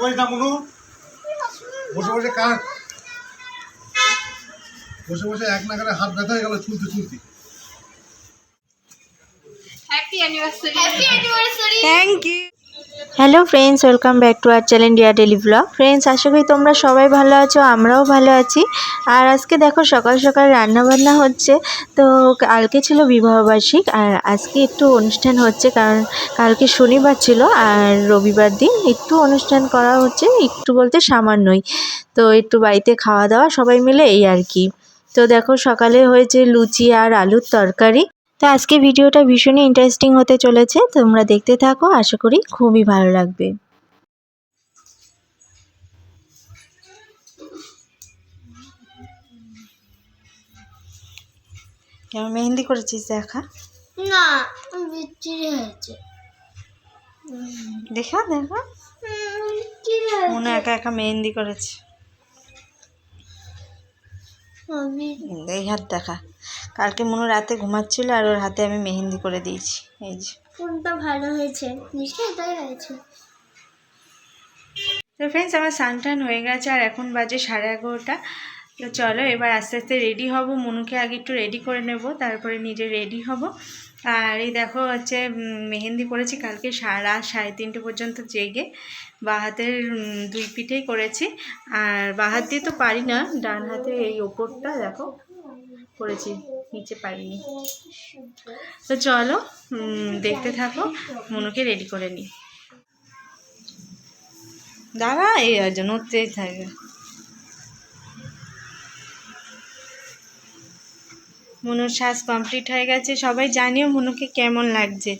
করিস না মুনু বসে বসে কার? বসে বসে এক নাগারে হাত ব্যথা হয়ে গেল চুলতে চুলতে। Happy anniversary happy anniversary thank you hello friends, welcome back to our channel Dear Daily Blog. Friends, আশা করি তোমরা সবাই ভালো আছো, আমরাও ভালো আছি। আর আজকে দেখো সকাল সকাল রান্না বান্না হচ্ছে, তো কালকে ছিল বিবাহবার্ষিক আর আজকে একটু অনুষ্ঠান হচ্ছে, কারণ কালকে শনিবার ছিল, আর রবিবার দিন একটু অনুষ্ঠান করা হচ্ছে, একটু বলতে সামান্যই। তো একটু বাড়িতে খাওয়া দাওয়া সবাই মিলে, এই আর কি। তো দেখো সকালে হয়েছে লুচি আর আলুর তরকারি। তো আজকে ভিডিওটা ভীষণই ইন্টারেস্টিং হতে চলেছে তোমরা দেখতে থাকো আশা করি খুবই ভালো লাগবে। কেমন মেহেন্দি করেছিস দেখা? না বিচ্ছিরি হয়েছে। দেখা দেখা। মনে একা একা মেহেন্দি করেছে। আমি এই হাত দেখা। কালকে মনে রাতে ঘুমাচ্ছিল আর ওর হাতে আমি মেহেন্দি করে দিয়েছি এই যে। কোনটা ভালো হয়েছে। নিশ্চয়ই তাই হয়েছে তো ফ্রেন্ডস আমার সানটান হয়ে গেছে আর এখন বাজে সাড়ে এগারোটা। তো চলো এবার আস্তে আস্তে রেডি হব। মনুকে আগে একটু রেডি করে নেব তারপরে নিজে রেডি হব। আর এই দেখো হচ্ছে মেহেন্দি করেছি কালকে রাত সাড়ে তিনটে পর্যন্ত জেগে। বা হাতের দুই পিঠেই করেছি। আর বা হাত দিয়ে তো পারি না ডান হাতে এই ওপরটা দেখো। করেছি, নিচে পারিনি তো চলো দেখতে থাকো, মনুকে রেডি করে নিই। দাঁড়া এই আছে উঠতেই থাকে। মনুর শ্বাস কমপ্লিট হয়ে গেছে। সবাই জানিও মনুকে কেমন লাগছে।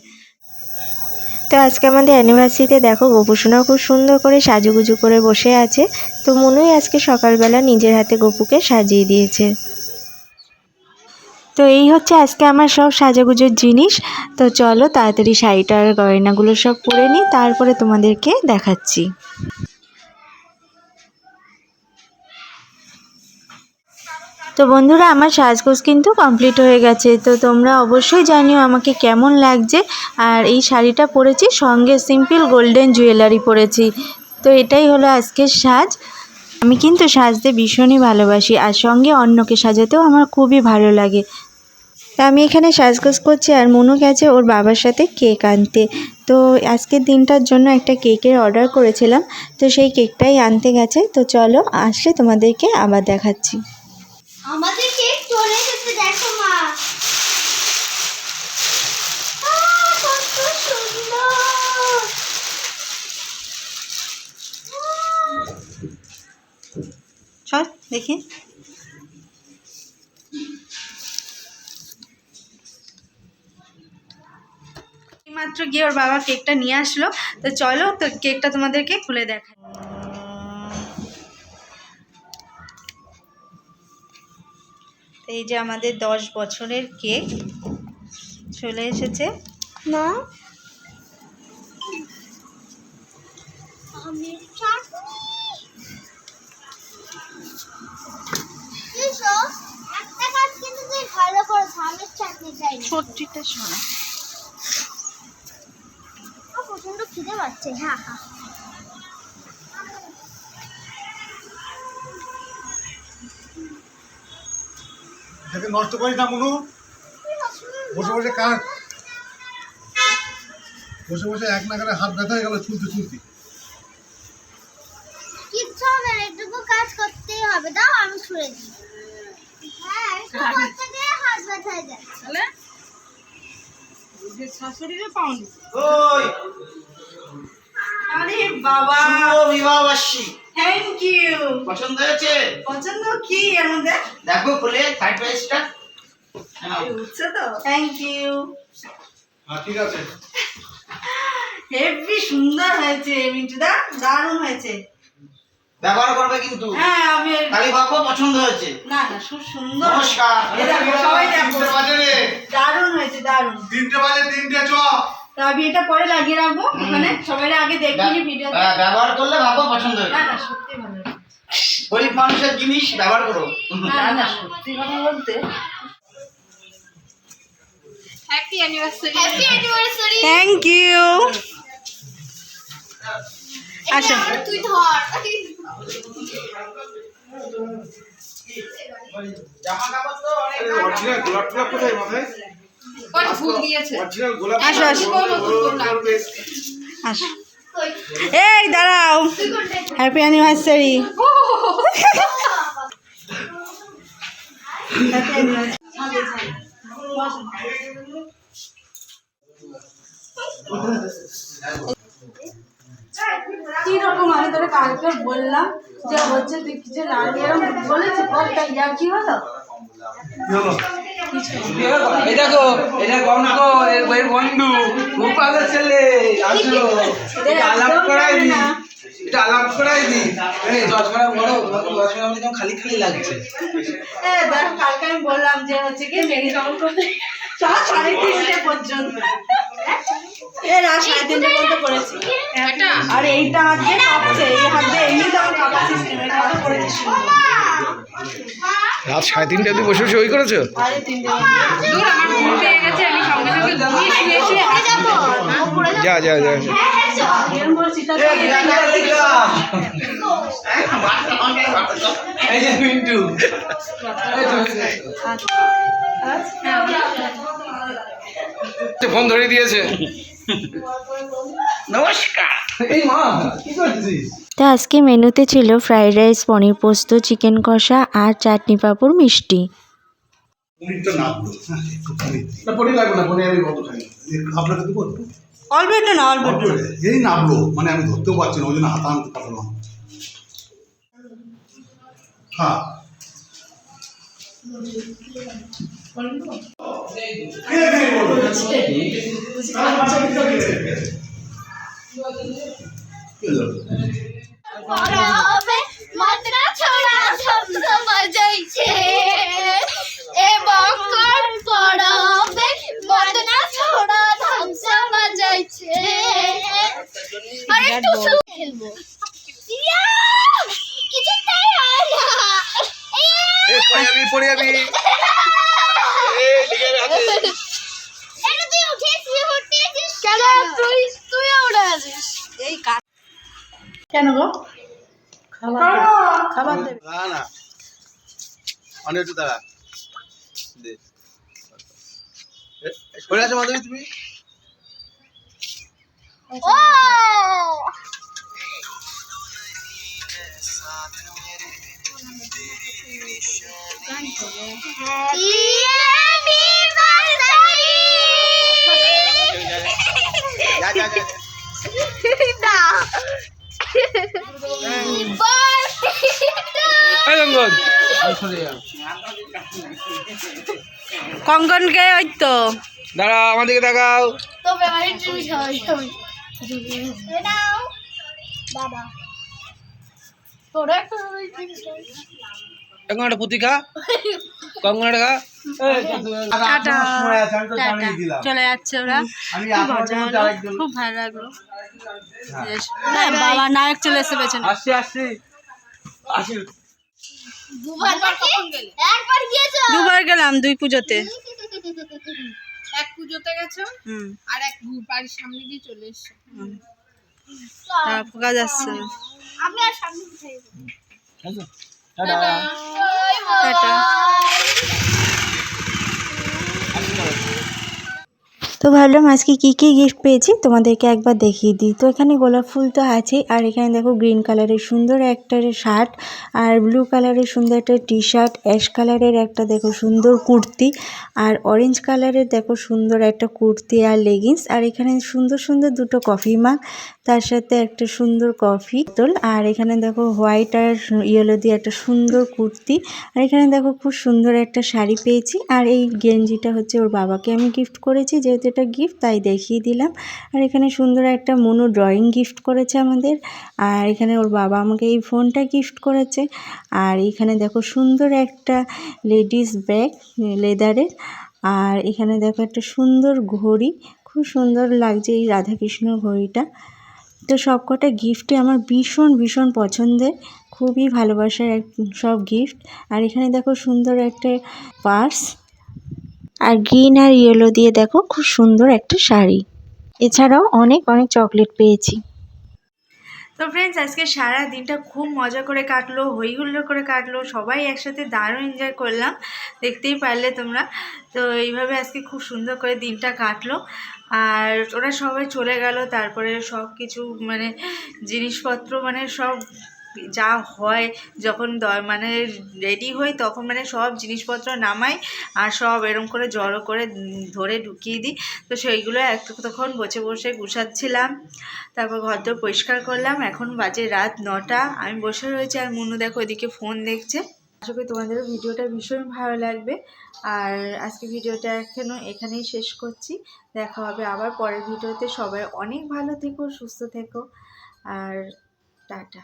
তো আজকে আমাদের অ্যানিভার্সারিতে দেখো, গোপুসোনা খুব সুন্দর করে সাজুগুজু করে বসে আছে। তো মনুই আজকে সকালবেলা নিজের হাতে গপুকে সাজিয়ে দিয়েছে। তো এই হচ্ছে আজকে আমার সব সাজাগুজোর জিনিস। তো চলো তাড়াতাড়ি শাড়িটার গয়নাগুলো সব পরে নিই, তারপরে তোমাদেরকে দেখাচ্ছি। তো বন্ধুরা, আমার সাজগোজ কিন্তু কমপ্লিট হয়ে গেছে। তো তোমরা অবশ্যই জানিও আমাকে কেমন লাগছে। আর এই শাড়িটা পরেছি, সঙ্গে সিম্পল গোল্ডেন জুয়েলারি পরেছি। তো এটাই হলো আজকের সাজ। আমি কিন্তু সাজতে ভীষণই ভালোবাসি, আর সঙ্গে অন্যকে সাজাতেও আমার খুবই ভালো লাগে। আমি এখানে সাজগোজ করছি আর মনু গেছে ওর বাবার সাথে কেক আনতে। তো আজকের দিনটার জন্য একটা কেকের অর্ডার করেছিলাম। তো সেই কেকটাই আনতে গেছে। তো চলো আসলে তোমাদেরকে আবার দেখাচ্ছি। আমাদের কেক চলে এসেছে দেখো মা। আহ, কত সুন্দর। চল দেখি। মাত্র গিয়ে ওর বাবা কেকটা নিয়ে আসলো। তো চলো তো কেকটা তোমাদেরকে খুলে দেখা এই যে আমাদের দশ বছরের কেক চলে এসেছে। না। আমের চাটনি এসো, একটা কাজ কিন্তু তুই ভালো করেছ আমের চাটনি চাই সত্যিটা শোনা প্রচণ্ড খিদে পাচ্ছে হ্যাঁ হ্যাঁ এটাকে নষ্ট করিস না মনু। বসে বসে কার? বসে বসে এক নাগারে হাত ব্যথা হয়ে গেল চুলতে চুলতে। কিচ্ছু হবে না এটুকু কাজ করতেই হবে। দাও আমি ছুড়ে দিই। হ্যাঁ হাত ব্যথা হয়ে যাচ্ছে। ওই আরে বাবা। থ্যাংক ইউ পছন্দ হয়েছে? পছন্দ কি এর মধ্যে? দেখো খুলে ফ্রাইড রাইসটা উঠছে তো। থ্যাংক ইউ ঠিক আছে। হেভি সুন্দর হয়েছে মিন্টুদা। দারুণ হয়েছে। ব্যবহার করবে কিন্তু। হ্যাঁ আমি খালি ভাববো পছন্দ হয়েছে। না না খুব সুন্দর। নমস্কার। সবাই দেখো। তিনটে বাজে রে দারুণ হয়েছে দারুণ। তিনটে বাজে তিনটে চ। তো আমি এটা পরে লাগিয়ে রাখব ওখানে। সবাই আগে দেখিনি ভিডিও ব্যবহার করলে ভাববো পছন্দ না না সত্যি ভালো গরিব মানুষের জিনিস ব্যবহার করো। না না সত্যি কথা বলতে। Happy anniversary happy anniversary thank you আসো। তুই ধর। জামা কাপড় তো অনেক অরিজিনাল গোলাপ কোথায় মাথায় এই দাঁড়াও। হ্যাপি অ্যানিভার্সারি কি রকম? আমি তোকে কালকে বললাম যে হচ্ছে তুই কিছু এরকম বলেছি কি হলো? এই দেখো এটা গঙ্ক এর বন্ধু খুব ছেলে আসো। আলাপ করাই দি এটা আলাপ করাই দি এই চশমাটা বড় চশমা আমাদের খালি খালি লাগছে। এ দেখ কালকে আমি বললাম যে হচ্ছে কি মেরি সাড়ে তিনটে পর্যন্ত। এ রাত সাড়ে তিনটে পর্যন্ত করেছি। আর এইটা হাত দিয়ে কাঁপছে এই হাত দিয়ে এমনি তো আমার কাঁপা সিস্টেম এটা করেছি। রাত সাড়ে তিনটে অব্দি বসে বসে ওই করেছ? সাড়ে তিনটে যা যা যা। যে ফোন ধরে দিয়েছে। নমস্কার। এই মা কি করছিস? তো আজকে মেনুতে ছিল ফ্রাইড রাইস পনির পোস্ত চিকেন কষা আর চাটনি পাঁপড় মিষ্টি। হ্যাঁ অল্প একটু না অল্প এই মানে আমি ধরতেও পারছি না ওই জন্য হাতা আনতে পারলাম হ্যাঁ। বড় হবে মাত্রা ছোড়া শব্দ বাজাইছে। এ বকর বড় হবে মাত্রা ছোড়া ধ্বংস বাজাইছে। আর একটু খেলব। পড়ে পড়ে কেন? তুই তুই উঠে আছিস এই কাজ কেন গো? খাবার খাবার! দেবে না না। অনেক একটু দাঁড়া। দে। সরে আসো মাধবী তুমি? ও রঙ্গন কঙ্কনকে ওই তো। দাঁড়া আমাদেরকে দেখাও বাবা এখন একটা পুঁতি খা। কঙ্গনাটা খা। টাটা। সময় আছে আমি তো জানিয়ে দিলাম চলে যাচ্ছে ওরা খুব ভালো লাগল। বেশ। হ্যাঁ, বাবা নায়ক চলে এসে পেছনে। আসছি আসছি। আসি। দুবার নাকি? একবার গিয়েছো? দুবার গেলাম দুই পুজোতে। এক পুজোতে গেছো? হুম। আর এক বাড়ির সামনে দিয়ে চলে এসছো। পোকা যাচ্ছে আমি আর সামনে উঠে টাটা। টাটা। তো ভাবলাম আজকে কী কী গিফট পেয়েছি তোমাদেরকে একবার দেখিয়ে দিই। তো এখানে গোলাপ ফুল তো আছেই, আর এখানে দেখো গ্রিন কালারের সুন্দর একটা শার্ট আর ব্লু কালারের সুন্দর একটা টি শার্ট অ্যাশ কালারের একটা দেখো সুন্দর কুর্তি, আর অরেঞ্জ কালারের দেখো সুন্দর একটা কুর্তি আর লেগিংস আর এখানে সুন্দর সুন্দর দুটো কফি মাগ তার সাথে একটা সুন্দর কফি তোল আর এখানে দেখো হোয়াইট আর ইয়েলো দিয়ে একটা সুন্দর কুর্তি, আর এখানে দেখো খুব সুন্দর একটা শাড়ি পেয়েছি, আর এই গেঞ্জিটা হচ্ছে ওর বাবাকে আমি গিফট করেছি, যেহেতু এটা গিফট তাই দেখিয়ে দিলাম। আর এখানে সুন্দর একটা মনু ড্রয়িং গিফট করেছে আমাদের। আর এখানে ওর বাবা আমাকে এই ফোনটা গিফট করেছে। আর এখানে দেখো সুন্দর একটা লেডিস ব্যাগ লেদারের আর এখানে দেখো একটা সুন্দর ঘড়ি। খুব সুন্দর লাগছে এই রাধাকৃষ্ণ ঘড়িটা। তো সবকটা গিফটই আমার ভীষণ ভীষণ পছন্দের। খুবই ভালোবাসার এক সব গিফট আর এখানে দেখো সুন্দর একটা পার্স আর গ্রিন আর ইয়েলো দিয়ে দেখো খুব সুন্দর একটা শাড়ি। এছাড়াও অনেক অনেক চকলেট পেয়েছি। তো ফ্রেন্ডস আজকে সারা দিনটা খুব মজা করে কাটলো হই হুল্লোড় করে কাটলো, সবাই একসাথে দারুণ এনজয় করলাম, দেখতেই পারলে তোমরা। তো এইভাবে আজকে খুব সুন্দর করে দিনটা কাটলো। আর ওরা সবাই চলে গেল, তারপরে সব কিছু মানে জিনিসপত্র মানে সব যা হয় যখন মানে রেডি হই তখন মানে সব জিনিসপত্র নামাই আর সব এরম করে জড়ো করে ধরে ঢুকিয়ে দিই। তো সেইগুলো তখন বসে বসে গুছাচ্ছিলাম। তারপর ঘরদোর পরিষ্কার করলাম। এখন বাজে রাত নটা। আমি বসে রয়েছি আর মুনু দেখো ওইদিকে ফোন দেখছে। আশা করি তোমাদেরও ভিডিওটা ভীষণ ভালো লাগবে। আর আজকে ভিডিওটা এখনও এখানেই শেষ করছি। দেখা হবে আবার পরের ভিডিওতে। সবাই অনেক ভালো থেকো, সুস্থ থেকো। আর টাটা।